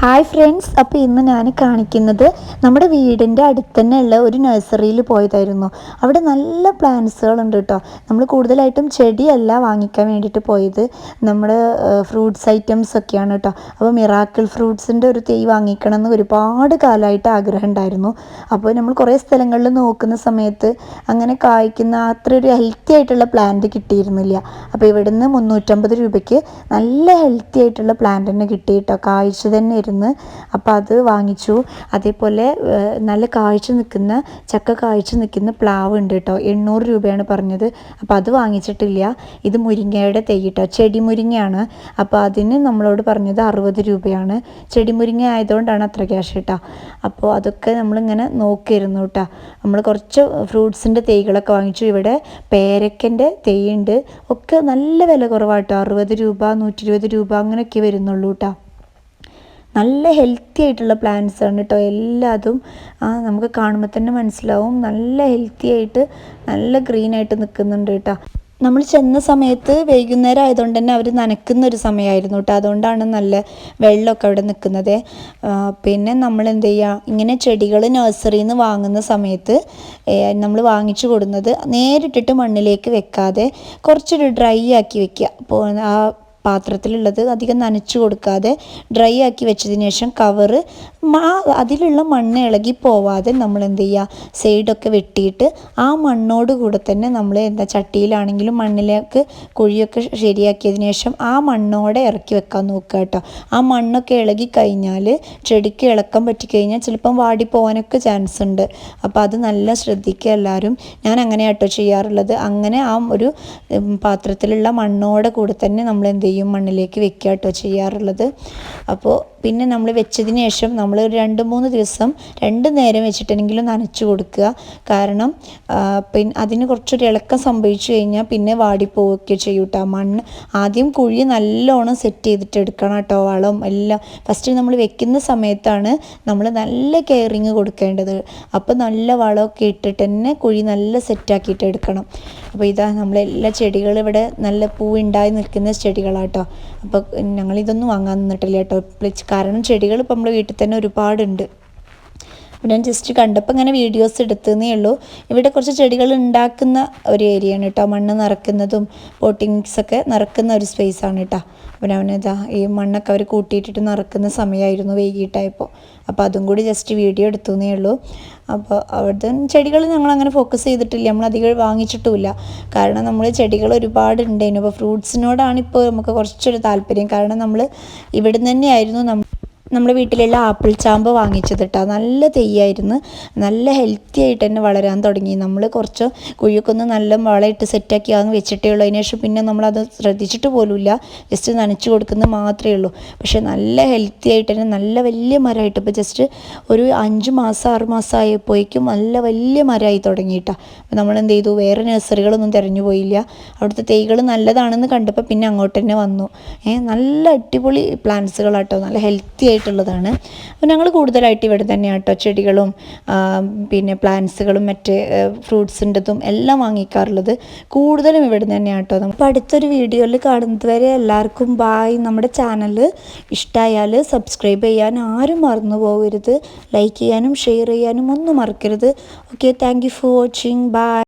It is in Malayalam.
ഹായ് ഫ്രണ്ട്സ് അപ്പോൾ ഇന്ന് ഞാൻ കാണിക്കുന്നത് നമ്മുടെ വീടിന്റെ അടുത്ത് തന്നെയുള്ള ഒരു നഴ്സറിയിൽ പോയതായിരുന്നു. അവിടെ നല്ല പ്ലാന്റ്സുകളുണ്ട് കേട്ടോ. നമ്മൾ കൂടുതലായിട്ടും ചെടിയല്ല വാങ്ങിക്കാൻ വേണ്ടിയിട്ട് പോയത്. നമ്മുടെ ഫ്രൂട്ട്സ് ഐറ്റംസ് ഒക്കെയാണ് കേട്ടോ. അപ്പോൾ മിറാക്കിൾ ഫ്രൂട്ട്സിന്റെ ഒരു തൈ വാങ്ങിക്കണം എന്ന് ഒരുപാട് കാലമായിട്ട് ആഗ്രഹം ഉണ്ടായിരുന്നു. അപ്പോൾ നമ്മൾ കുറേ സ്ഥലങ്ങളിൽ നോക്കുന്ന സമയത്ത് അങ്ങനെ കായ്ക്കുന്ന അത്ര ഒരു ഹെൽത്തി ആയിട്ടുള്ള പ്ലാന്റ് കിട്ടിയിരുന്നില്ല. അപ്പോൾ ഇവിടുന്ന് മുന്നൂറ്റമ്പത് രൂപയ്ക്ക് നല്ല ഹെൽത്തി ആയിട്ടുള്ള പ്ലാന്റ് തന്നെ കിട്ടി കേട്ടോ. കായ്ച്ചു തന്നെ ഇരുന്ന് അപ്പോൾ അത് വാങ്ങിച്ചു. അതേപോലെ നല്ല കാഴ്ച നിൽക്കുന്ന ചക്ക കാഴ്ച നിൽക്കുന്ന പ്ലാവ് ഉണ്ട് കേട്ടോ. എണ്ണൂറ് രൂപയാണ് പറഞ്ഞത്. അപ്പോൾ അത് വാങ്ങിച്ചിട്ടില്ല. ഇത് മുരിങ്ങയുടെ തൈ കേട്ടോ. ചെടി മുരിങ്ങയാണ് അപ്പോൾ അതിന് നമ്മളോട് പറഞ്ഞത് അറുപത് രൂപയാണ്. ചെടി മുരിങ്ങ ആയതുകൊണ്ടാണ് അത്ര ക്യാഷ് കേട്ടോ. അപ്പോൾ അതൊക്കെ നമ്മളിങ്ങനെ നോക്കിയിരുന്നു കേട്ടോ. നമ്മൾ കുറച്ച് ഫ്രൂട്ട്സിന്റെ തൈകളൊക്കെ വാങ്ങിച്ചു. ഇവിടെ പേരക്കന്റെ തൈ ഉണ്ട്. ഒക്കെ നല്ല വില കുറവാട്ടോ അറുപത് രൂപ നൂറ്റി ഇരുപത് രൂപ അങ്ങനെയൊക്കെ വരുന്നുള്ളൂ കേട്ടോ. നല്ല ഹെൽത്തി ആയിട്ടുള്ള പ്ലാന്റ്സ് ആണ് കേട്ടോ എല്ലാതും. നമുക്ക് കാണുമ്പോൾ തന്നെ മനസ്സിലാവും. നല്ല ഹെൽത്തി ആയിട്ട് നല്ല ഗ്രീൻ ആയിട്ട് നിൽക്കുന്നുണ്ട് കേട്ടോ നമ്മൾ ചെന്ന സമയത്ത് വൈകുന്നേരം ആയതുകൊണ്ട് തന്നെ അവർ നനക്കുന്ന ഒരു സമയമായിരുന്നു കേട്ടോ അതുകൊണ്ടാണ് നല്ല വെള്ളമൊക്കെ അവിടെ നിൽക്കുന്നത് പിന്നെ നമ്മൾ എന്ത് ചെയ്യുക ഇങ്ങനെ ചെടികൾ നഴ്സറിയിൽ നിന്ന് വാങ്ങുന്ന സമയത്ത് നമ്മൾ വാങ്ങിച്ചു കൊടുക്കുന്നത് നേരിട്ടിട്ട് മണ്ണിലേക്ക് വെക്കാതെ കുറച്ചൊരു ഡ്രൈ ആക്കി വെക്കുക. അപ്പോൾ ആ പാത്രത്തിലുള്ളത് അധികം നനച്ചു കൊടുക്കാതെ ഡ്രൈ ആക്കി വെച്ചതിന് ശേഷം കവറ് അതിലുള്ള മണ്ണ് ഇളകി പോവാതെ നമ്മൾ എന്ത് ചെയ്യുക? സൈഡൊക്കെ വെട്ടിയിട്ട് ആ മണ്ണോട് കൂടെ തന്നെ നമ്മൾ എന്താ ചട്ടിയിലാണെങ്കിലും മണ്ണിലേക്ക് കുഴിയൊക്കെ ശരിയാക്കിയതിന് ശേഷം ആ മണ്ണോടെ ഇറക്കി വെക്കാൻ നോക്കുക കേട്ടോ. ആ മണ്ണൊക്കെ ഇളകി കഴിഞ്ഞാൽ ചെടിക്ക് ഇളക്കം പറ്റിക്കഴിഞ്ഞാൽ ചിലപ്പം വാടി പോകാനൊക്കെ ചാൻസ് ഉണ്ട്. അപ്പോൾ അത് നല്ല ശ്രദ്ധിക്കുക എല്ലാവരും. ഞാൻ അങ്ങനെ കേട്ടോ ചെയ്യാറുള്ളത്. അങ്ങനെ ആ ഒരു പാത്രത്തിലുള്ള മണ്ണോടെ കൂടെ തന്നെ നമ്മൾ എന്ത് ചെയ്യും? മണ്ണിലേക്ക് വെക്കുക കേട്ടോ ചെയ്യാറുള്ളത്. അപ്പോൾ പിന്നെ നമ്മൾ വെച്ചതിന് ശേഷം നമ്മൾ രണ്ട് മൂന്ന് ദിവസം രണ്ട് നേരം വെച്ചിട്ടെങ്കിലും നനച്ചു കൊടുക്കുക. കാരണം പിന്നെ അതിന് കുറച്ചൊരു ഇളക്കം സംഭവിച്ചു കഴിഞ്ഞാൽ പിന്നെ വാടിപ്പോവുകയൊക്കെ ചെയ്യും കേട്ടോ മണ്ണ് ആദ്യം കുഴി നല്ലോണം സെറ്റ് ചെയ്തിട്ട് എടുക്കണം കേട്ടോ വളം എല്ലാം. ഫസ്റ്റ് നമ്മൾ വെക്കുന്ന സമയത്താണ് നമ്മൾ നല്ല കെയറിങ് കൊടുക്കേണ്ടത്. അപ്പോൾ നല്ല വളമൊക്കെ ഇട്ടിട്ട് തന്നെ കുഴി നല്ല സെറ്റാക്കിയിട്ട് എടുക്കണം. അപ്പോൾ ഇതാ നമ്മളെല്ലാ ചെടികളും ഇവിടെ നല്ല പൂവുണ്ടായി നിൽക്കുന്ന ചെടികളാട്ടോ അപ്പോൾ ഞങ്ങളിതൊന്നും വാങ്ങാൻ നിന്നിട്ടില്ല കേട്ടോ കാരണം ചെടികൾ ഇപ്പം നമ്മുടെ വീട്ടിൽ തന്നെ ഒരുപാടുണ്ട്. അപ്പോൾ ഞാൻ ജസ്റ്റ് കണ്ടപ്പോൾ ഇങ്ങനെ വീഡിയോസ് എടുത്തതേ ഉള്ളൂ. ഇവിടെ കുറച്ച് ചെടികൾ ഉണ്ടാക്കുന്ന ഒരു ഏരിയയാണ് കേട്ടോ മണ്ണ് നിറക്കുന്നതും പോട്ടിങ്സൊക്കെ നിറക്കുന്ന ഒരു സ്പേസ് ആണ് കേട്ടോ അപ്പോൾ അവനിതാ ഈ മണ്ണൊക്കെ അവർ കൂട്ടിയിട്ടിട്ട് നിറക്കുന്ന സമയമായിരുന്നു വൈകിട്ടായപ്പോൾ അപ്പോൾ അതും കൂടി ജസ്റ്റ് വീഡിയോ എടുത്തുന്നേ ഉള്ളൂ. അപ്പോൾ അവിടുത്തെ ചെടികൾ ഞങ്ങൾ അങ്ങനെ ഫോക്കസ് ചെയ്തിട്ടില്ല. നമ്മൾ അധികം വാങ്ങിച്ചിട്ടുമില്ല. കാരണം നമ്മൾ ചെടികൾ ഒരുപാട് ഉണ്ടായിരുന്നു അപ്പോൾ ഫ്രൂട്ട്സിനോടാണ് ഇപ്പോൾ നമുക്ക് കുറച്ചൊരു താല്പര്യം. കാരണം നമ്മൾ ഇവിടുന്ന് തന്നെയായിരുന്നു നമ്മൾ നമ്മുടെ വീട്ടിലുള്ള ആപ്പിൾ ചാമ്പ് വാങ്ങിച്ചത് കേട്ടോ നല്ല തെയ്യായിരുന്നു. നല്ല ഹെൽത്തി ആയിട്ട് തന്നെ വളരാൻ തുടങ്ങി. നമ്മൾ കുറച്ച് കുഴിക്കൊന്ന് നല്ല വളമിട്ട് സെറ്റാക്കി അതൊന്ന് വെച്ചിട്ടേ ഉള്ളൂ. അതിന് ശേഷം പിന്നെ നമ്മളത് ശ്രദ്ധിച്ചിട്ട് പോലുമില്ല. ജസ്റ്റ് നനച്ച് കൊടുക്കുന്നത് മാത്രമേ ഉള്ളൂ. പക്ഷേ നല്ല ഹെൽത്തി ആയിട്ട് തന്നെ നല്ല വലിയ മരമായിട്ട് ഇപ്പോൾ ജസ്റ്റ് ഒരു അഞ്ച് മാസം ആറ് മാസം ആയപ്പോഴേക്കും നല്ല വലിയ മരമായി തുടങ്ങിയിട്ടാണ് അപ്പോൾ നമ്മൾ എന്ത് ചെയ്തു? വേറെ നഴ്സറികളൊന്നും തിരഞ്ഞു പോയില്ല. അവിടുത്തെ തൈകൾ നല്ലതാണെന്ന് കണ്ടപ്പോൾ പിന്നെ അങ്ങോട്ട് തന്നെ വന്നു. നല്ല അടിപൊളി പ്ലാന്റ്സുകളാട്ടോ നല്ല ഹെൽത്തി ആയിട്ടുള്ളതാണ്. അപ്പോൾ ഞങ്ങൾ കൂടുതലായിട്ട് ഇവിടെ തന്നെ കേട്ടോ ചെടികളും പിന്നെ പ്ലാന്റ്സുകളും മറ്റ് ഫ്രൂട്ട്സിന്റെതും എല്ലാം വാങ്ങിക്കാറുള്ളത്. കൂടുതലും ഇവിടെ തന്നെ കേട്ടോ അപ്പോൾ അടുത്തൊരു വീഡിയോയിൽ കാണുന്നത് വരെ എല്ലാവർക്കും ബായ് നമ്മുടെ ചാനൽ ഇഷ്ടമായാൽ സബ്സ്ക്രൈബ് ചെയ്യാൻ ആരും മറന്നു പോകരുത്. ലൈക്ക് ചെയ്യാനും ഷെയർ ചെയ്യാനും ഒന്നും മറക്കരുത്. Okay thank for watching bye